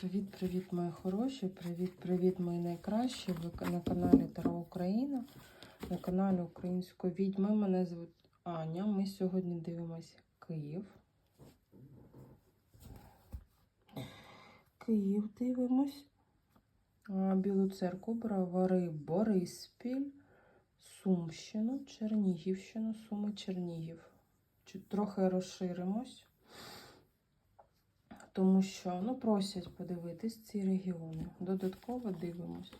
Привіт-привіт, мої хороші! Привіт-привіт, мої найкращі! Ви на каналі Таро Україна, на каналі Української відьми. Мене звуть Аня. Ми сьогодні дивимося Київ. Київ дивимось. Білу церкву, Бровари, Бориспіль, Сумщину, Чернігівщину, Суми, Чернігів. Трохи розширимось тому що ну, просять подивитись ці регіони. Додатково дивимось.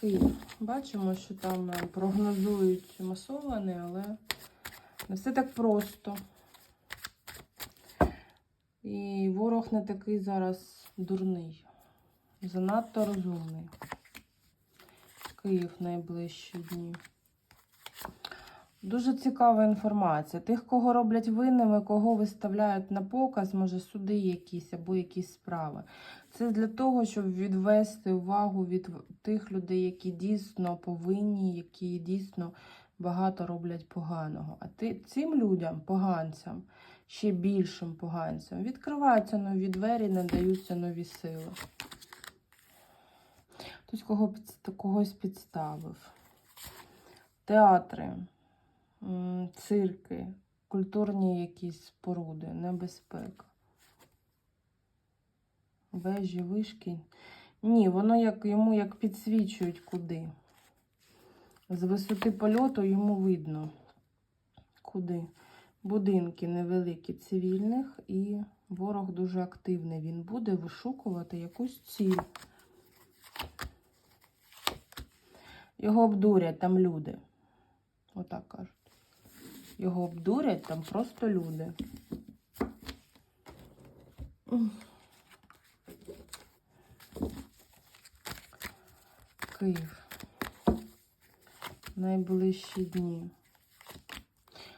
Київ. Бачимо, що там е, прогнозують масований, але не все так просто. І ворог не такий зараз дурний, занадто розумний. Київ найближчі дні. Дуже цікава інформація. Тих, кого роблять винними, кого виставляють на показ, може суди якісь або якісь справи. Це для того, щоб відвести увагу від тих людей, які дійсно повинні, які дійсно багато роблять поганого. А ти, цим людям, поганцям, ще більшим поганцям, відкриваються нові двері, надаються нові сили. Хтось кого, когось підставив. Театри цирки, культурні якісь споруди, небезпека. Вежі, вишки. Ні, воно як, йому як підсвічують куди. З висоти польоту йому видно, куди. Будинки невеликі цивільних, і ворог дуже активний. Він буде вишукувати якусь ціль. Його обдурять там люди. Отак кажуть. Його обдурять там просто люди. Київ. Найближчі дні.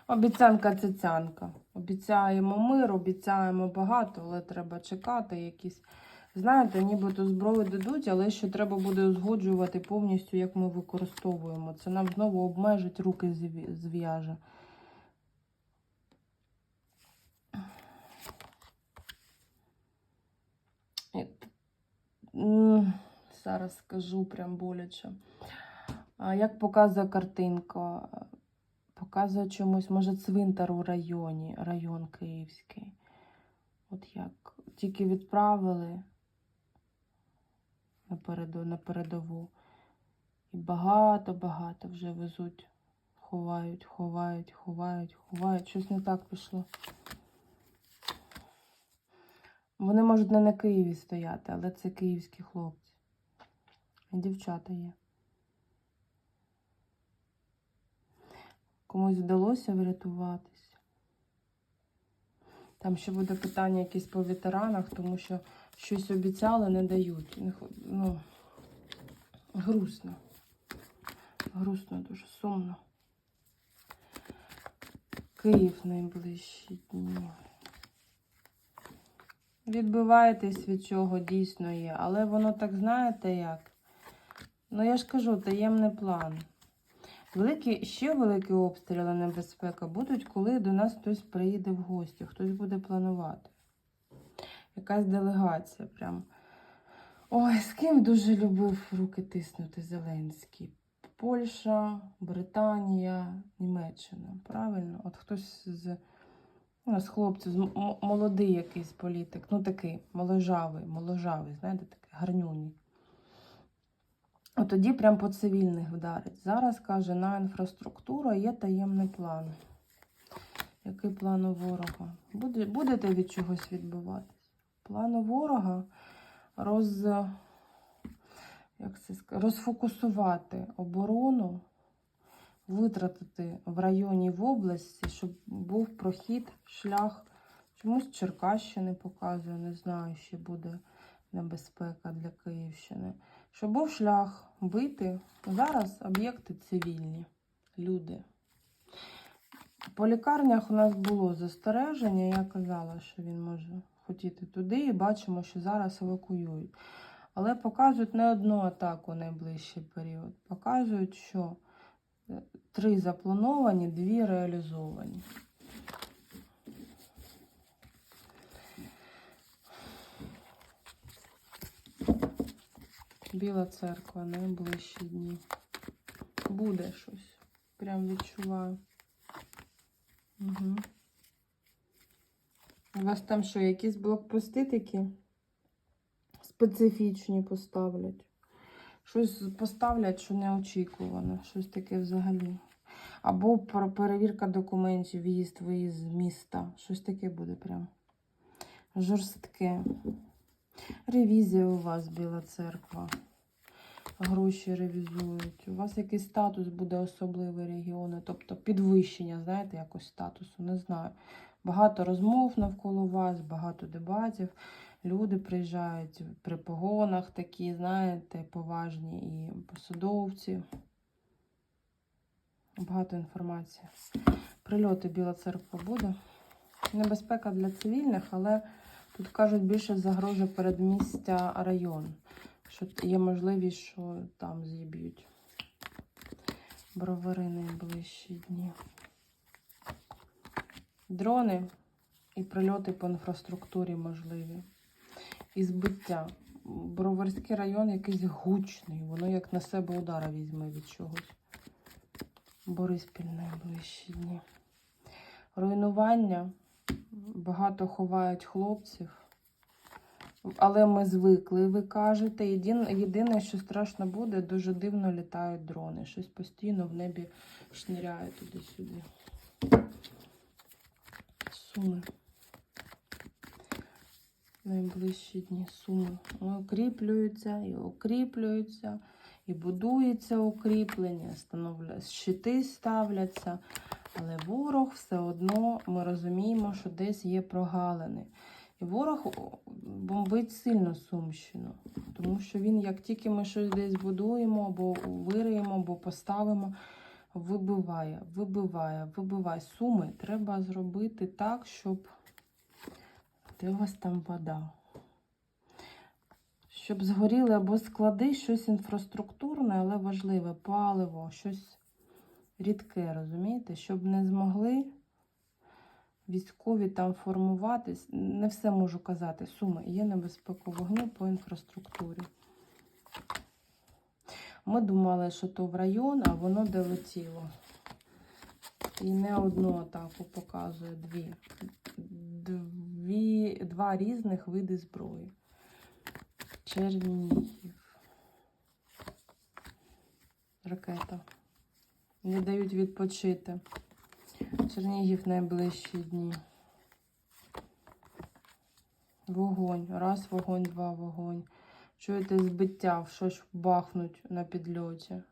Обіцянка цяцянка. Обіцяємо мир, обіцяємо багато, але треба чекати якісь. Знаєте, нібито зброю дадуть, але ще треба буде узгоджувати повністю, як ми використовуємо. Це нам знову обмежить руки зв'яже. Зараз скажу прям боляче. Як показує картинка, показує чомусь, може, цвинтар у районі, район Київський. От як тільки відправили на передову. І багато-багато вже везуть, ховають, ховають, ховають, ховають. Щось не так пішло. Вони можуть не на Києві стояти, але це київські хлопці. І дівчата є. Комусь вдалося врятуватись. Там ще буде питання якесь по ветеранах, тому що щось обіцяли, не дають. Ну, грустно. Грустно, дуже сумно. Київ найближчі дні. Відбиваєтесь від чого дійсно є. Але воно так знаєте як? Ну, я ж кажу, таємний план. Великі, ще великі обстріли небезпека будуть, коли до нас хтось приїде в гості, хтось буде планувати. Якась делегація прям. Ой, з ким дуже любив руки тиснути Зеленський. Польща, Британія, Німеччина. Правильно? От хтось з ну, з хлопців, молодий якийсь політик, ну такий моложавий, моложавий, знаєте, такий гарнюний. От тоді прям по цивільних вдарить. Зараз, каже, на інфраструктуру є таємний план. Який план у ворога? Буде, Будете від чогось відбуватись? План у ворога роз, як це розфокусувати оборону витратити в районі в області, щоб був прохід, шлях. Чомусь Черкащини показує, не знаю, ще буде небезпека для Київщини. Щоб був шлях бити. Зараз об'єкти цивільні, люди. По лікарнях у нас було застереження, я казала, що він може хотіти туди, і бачимо, що зараз евакуюють. Але показують не одну атаку в найближчий період. Показують, що Три заплановані, дві реалізовані. Біла церква, найближчі дні. Буде щось. Прям відчуваю. Угу. У вас там що, якісь блокпости такі специфічні поставлять? Щось поставлять, що неочікувано, щось таке взагалі. Або перевірка документів, в'їзд, виїзд з міста. Щось таке буде прям. Жорстке. Ревізія у вас, Біла церква. Гроші ревізують. У вас якийсь статус буде особливий регіону, тобто підвищення, знаєте, якось статусу, не знаю. Багато розмов навколо вас, багато дебатів. Люди приїжджають при погонах такі, знаєте, поважні і посадовці. Багато інформації. Прильоти Біла церква буде. Небезпека для цивільних, але тут кажуть більше загроза передмістя район. Що є можливість, що там з'їб'ють. Бровари найближчі дні. Дрони і прильоти по інфраструктурі можливі. І збиття. Броварський район якийсь гучний, воно як на себе удара візьме від чогось. Бориспіль найближчі дні. Руйнування. Багато ховають хлопців. Але ми звикли, ви кажете. Єдине, що страшно буде, дуже дивно літають дрони. Щось постійно в небі шниряє туди-сюди. Суми. Найближчі дні суми. Укріплюються і укріплюються, і будується укріплення, щити ставляться. Але ворог все одно ми розуміємо, що десь є прогалини. І ворог бомбить сильно Сумщину, тому що він, як тільки ми щось десь будуємо, або вириємо, або поставимо, вибиває, вибиває, вибиває. Суми треба зробити так, щоб де у вас там вода? Щоб згоріли або склади, щось інфраструктурне, але важливе, паливо, щось рідке, розумієте? Щоб не змогли військові там формуватись. Не все можу казати. Суми, є небезпека вогню по інфраструктурі. Ми думали, що то в район, а воно долетіло. І не одну атаку показує дві. Дві, два різних види зброї. Чернігів. Ракета. Не дають відпочити. Чернігів найближчі дні. Вогонь. Раз вогонь, два вогонь. Чуєте збиття, щось бахнуть на підльоті.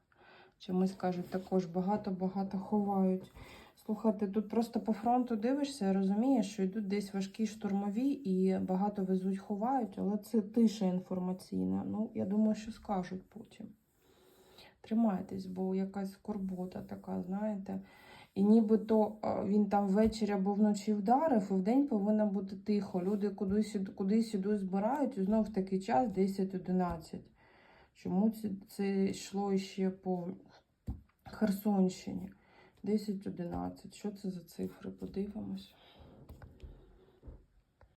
Чомусь кажуть, також багато-багато ховають. Слухайте, тут просто по фронту дивишся і розумієш, що йдуть десь важкі штурмові і багато везуть, ховають, але це тиша інформаційна. Ну, я думаю, що скажуть потім. Тримайтесь, бо якась скорбота така, знаєте. І нібито він там ввечері або вночі вдарив, і вдень повинно бути тихо. Люди кудись, кудись ідуть, збирають, і знов такий час 10-11. Чому це, це йшло ще по Херсонщині? 10-11. Що це за цифри? Подивимось.